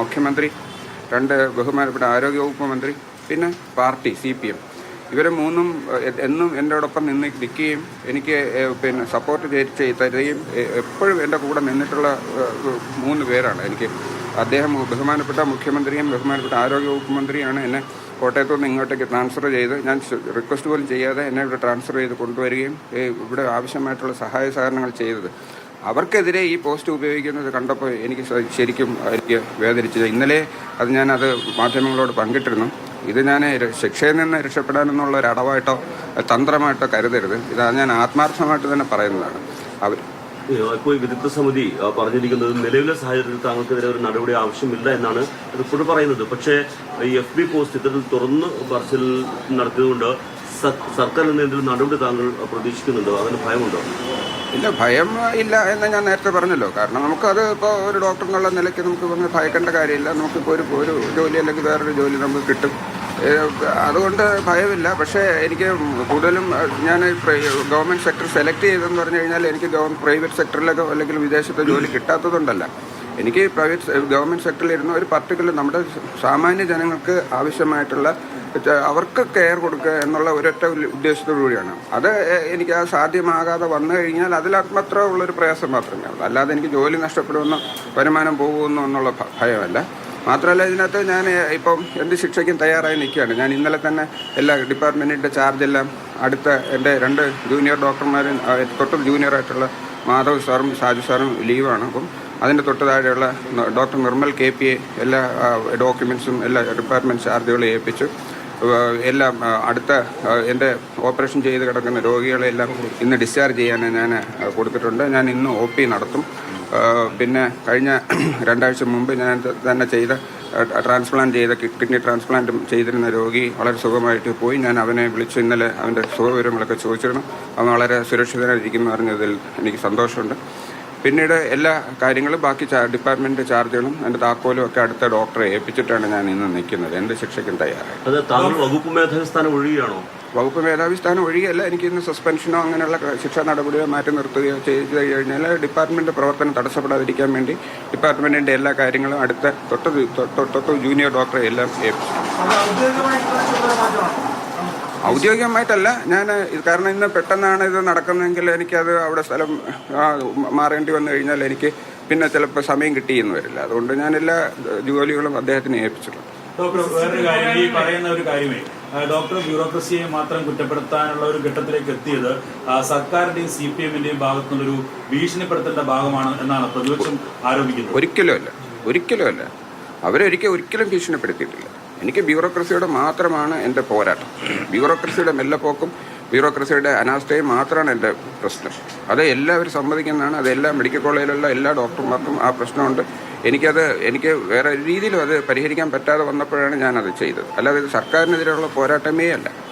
മുഖ്യമന്ത്രി രണ്ട് ബഹുമാനപ്പെട്ട ആരോഗ്യവകുപ്പ് മന്ത്രി പിന്നെ പാർട്ടി സി പി എം. ഇവരെ മൂന്നും എന്നും എന്റെ എന്നോടൊപ്പം നിന്ന് നിൽക്കുകയും എനിക്ക് പിന്നെ സപ്പോർട്ട് ചെയ്ത് തരികയും എപ്പോഴും എന്റെ കൂടെ നിന്നിട്ടുള്ള മൂന്ന് പേരാണ് എനിക്ക്. അദ്ദേഹം ബഹുമാനപ്പെട്ട മുഖ്യമന്ത്രിയും ബഹുമാനപ്പെട്ട ആരോഗ്യവകുപ്പ് മന്ത്രിയാണ് എന്നെ കോട്ടയത്തു നിന്ന് ഇങ്ങോട്ടേക്ക് ട്രാൻസ്ഫർ ചെയ്ത്. ഞാൻ റിക്വസ്റ്റ് പോലും ചെയ്യാതെ എന്നെ ഇവിടെ ട്രാൻസ്ഫർ ചെയ്ത് കൊണ്ടുവരികയും ഇവിടെ ആവശ്യമായിട്ടുള്ള സഹായ സഹകരണങ്ങൾ ചെയ്തത്. അവർക്കെതിരെ ഈ പോസ്റ്റ് ഉപയോഗിക്കുന്നത് കണ്ടപ്പോൾ എനിക്ക് ശരിക്കും എനിക്ക് വേദനിച്ചത്. ഇന്നലെ അത് ഞാനത് മാധ്യമങ്ങളോട് പങ്കിട്ടിരുന്നു. ഇത് ഞാൻ ശിക്ഷയിൽ നിന്ന് രക്ഷപ്പെടാനെന്നുള്ള ഒരു അടവായിട്ടോ തന്ത്രമായിട്ടോ കരുതരുത്. ഇത് ഞാൻ ആത്മാർത്ഥമായിട്ട് തന്നെ പറയുന്നതാണ്. അവർ ഇപ്പോൾ വിദഗ്ധ സമിതി പറഞ്ഞിരിക്കുന്നത് നിലവിലെ സാഹചര്യത്തിൽ താങ്കൾക്കെതിരെ ഒരു നടപടി ആവശ്യമില്ല എന്നാണ് റിപ്പോർട്ട് പറയുന്നത്. പക്ഷേ ഈ എഫ് ബി പോസ്റ്റ് ഇത്തരത്തിൽ തുറന്ന് പറച്ചിൽ നടത്തിയതുകൊണ്ട് സർക്കാരിൽ നിന്ന് എന്തെങ്കിലും നടപടി താങ്കൾ പ്രതീക്ഷിക്കുന്നുണ്ടോ? അതിന് ഭയമുണ്ടോ? ഇല്ല ഭയം ഇല്ല എന്ന് ഞാൻ നേരത്തെ പറഞ്ഞല്ലോ. കാരണം നമുക്കത് ഇപ്പോൾ ഒരു ഡോക്ടർ എന്നുള്ള നിലയ്ക്ക് നമുക്ക് വന്ന് ഭയക്കേണ്ട കാര്യമില്ല. നമുക്കിപ്പോൾ ഒരു ഒരു ജോലി അല്ലെങ്കിൽ വേറൊരു ജോലി നമുക്ക് കിട്ടും. അതുകൊണ്ട് ഭയമില്ല. പക്ഷേ എനിക്ക് കൂടുതലും ഞാൻ ഗവൺമെന്റ് സെക്ടർ സെലക്ട് ചെയ്തെന്ന് പറഞ്ഞു കഴിഞ്ഞാൽ എനിക്ക് ഗവൺ പ്രൈവറ്റ് സെക്ടറിലൊക്കെ അല്ലെങ്കിൽ വിദേശത്തെ ജോലി കിട്ടാത്തതുകൊണ്ടല്ല. എനിക്ക് പ്രൈവറ്റ് ഗവൺമെന്റ് സെക്ടറിലിരുന്ന ഒരു പർട്ടിക്കുലർ നമ്മുടെ സാമാന്യ ജനങ്ങൾക്ക് ആവശ്യമായിട്ടുള്ള അവർക്ക് കെയർ കൊടുക്കുക എന്നുള്ള ഒരൊറ്റ ഉദ്ദേശത്തോടുകൂടിയാണ് കൂടിയാണ്. അത് എനിക്ക് ആ സാധ്യമാകാതെ വന്നു കഴിഞ്ഞാൽ അതിൽ അത്ര ഉള്ളൊരു പ്രയാസം മാത്രമേ ഉള്ളൂ. അല്ലാതെ എനിക്ക് ജോലി നഷ്ടപ്പെടുമെന്നോ വരുമാനം പോകുമെന്നോ എന്നുള്ള ഭയമല്ല. മാത്രമല്ല ഇതിനകത്ത് ഞാൻ ഇപ്പം എന്ത് ശിക്ഷയ്ക്കും തയ്യാറായി നിൽക്കുകയാണ്. ഞാൻ ഇന്നലെ തന്നെ എല്ലാ ഡിപ്പാർട്ട്മെന്റിന്റെ ചാർജെല്ലാം അടുത്ത എന്റെ രണ്ട് ജൂനിയർ ഡോക്ടർമാരും തൊട്ടും ജൂനിയറായിട്ടുള്ള മാധവ് സാറും ഷാജു സാറും ലീവാണ്. അപ്പം അതിന്റെ തൊട്ട് താഴെയുള്ള ഡോക്ടർ നിർമ്മൽ കെ പി എല്ലാ ഡോക്യുമെൻസും എല്ലാ ഡിപ്പാർട്ട്മെന്റ് ചാർജുകളും ഏൽപ്പിച്ചു എല്ലാം അടുത്ത എന്റെ ഓപ്പറേഷൻ ചെയ്ത് കിടക്കുന്ന രോഗികളെല്ലാം ഇന്ന് ഡിസ്ചാർജ് ചെയ്യാൻ ഞാൻ കൊടുത്തിട്ടുണ്ട്. ഞാൻ ഇന്ന് ഒ പി നടത്തും. പിന്നെ കഴിഞ്ഞ രണ്ടാഴ്ച മുമ്പ് ഞാൻ തന്നെ ചെയ്ത ട്രാൻസ്പ്ലാന്റ് ചെയ്ത കിഡ്നി ട്രാൻസ്പ്ലാന്റ് ചെയ്തിരുന്ന രോഗി വളരെ സുഖമായിട്ട് പോയി. ഞാൻ അവനെ വിളിച്ചു ഇന്നലെ അവന്റെ സുഖവിവരങ്ങളൊക്കെ ചോദിച്ചിരുന്നു. അവൻ വളരെ സുരക്ഷിതനായിരിക്കുന്നു അറിഞ്ഞതിൽ എനിക്ക് സന്തോഷമുണ്ട്. പിന്നീട് എല്ലാ കാര്യങ്ങളും ബാക്കി ഡിപ്പാർട്ട്മെന്റ് ചാർജുകളും എന്റെ താക്കോലും ഒക്കെ അടുത്ത ഡോക്ടറെ ഏൽപ്പിച്ചിട്ടാണ് ഞാൻ ഇന്ന് നിൽക്കുന്നത്. എന്ത് ശിക്ഷയ്ക്കും തയ്യാറായി. അത് താങ്കൾ വകുപ്പ് മേധാവി സ്ഥാനം ഒഴിയുകയാണോ? വകുപ്പ് മേധാവി സ്ഥാനം ഒഴികെയല്ല എനിക്ക് ഇന്ന് സസ്പെൻഷനോ അങ്ങനെയുള്ള ശിക്ഷാ നടപടിയോ മാറ്റി നിർത്തുകയോ ചെയ്ത് കഴിഞ്ഞാൽ ഡിപ്പാർട്ട്മെന്റ് പ്രവർത്തനം തടസ്സപ്പെടാതിരിക്കാൻ വേണ്ടി ഡിപ്പാർട്ട്മെന്റിന്റെ എല്ലാ കാര്യങ്ങളും അടുത്ത തൊട്ട് തൊട്ട് ജൂനിയർ ഡോക്ടറെ എല്ലാം ഏൽപ്പിച്ചു ഔദ്യോഗികമായിട്ടല്ല. ഞാൻ കാരണം ഇന്ന് പെട്ടെന്നാണ് ഇത് നടക്കുന്നതെങ്കിൽ എനിക്കത് അവിടെ സ്ഥലം മാറേണ്ടി വന്നു കഴിഞ്ഞാൽ എനിക്ക് പിന്നെ ചിലപ്പോൾ സമയം കിട്ടിയെന്ന് വരില്ല. അതുകൊണ്ട് ഞാൻ എല്ലാ ജോലികളും അദ്ദേഹത്തിന് ഏൽപ്പിച്ചിട്ടുണ്ട്. ഡോക്ടർ വേറൊരു കാര്യം ഈ പറയുന്ന ഒരു കാര്യമേ ഡോക്ടർ ബ്യൂറോക്രസിയെ മാത്രം കുറ്റപ്പെടുത്താനുള്ള ഒരു ഘട്ടത്തിലേക്ക് എത്തിയത് സർക്കാരിന്റെയും സി പി എമ്മിന്റെയും ഭാഗത്തുനിന്നൊരു ഭീഷണിപ്പെടുത്തേണ്ട ഭാഗമാണ് എന്നാണ് പ്രതിപക്ഷം ആരോപിക്കുന്നത്. ഒരിക്കലും അല്ല ഒരിക്കലും അല്ല അവരൊരിക്കലും ഒരിക്കലും ഭീഷണിപ്പെടുത്തിയിട്ടില്ല. എനിക്ക് ബ്യൂറോക്രസിയുടെ മാത്രമാണ് എന്റെ പോരാട്ടം. ബ്യൂറോക്രസിയുടെ മെല്ലപ്പോക്കും ബ്യൂറോക്രസിയുടെ അനാസ്ഥയും മാത്രമാണ് എന്റെ പ്രശ്നം. അത് എല്ലാവരും സമ്മതിക്കുന്നതാണ് അതെല്ലാ മെഡിക്കൽ കോളേജിലുള്ള എല്ലാ ഡോക്ടർമാർക്കും ആ പ്രശ്നമുണ്ട്. എനിക്കത് എനിക്ക് വേറെ രീതിയിലും അത് പരിഹരിക്കാൻ പറ്റാതെ വന്നപ്പോഴാണ് ഞാനത് ചെയ്തത്. അല്ലാതെ ഇത് സർക്കാരിനെതിരെയുള്ള പോരാട്ടമേ അല്ല.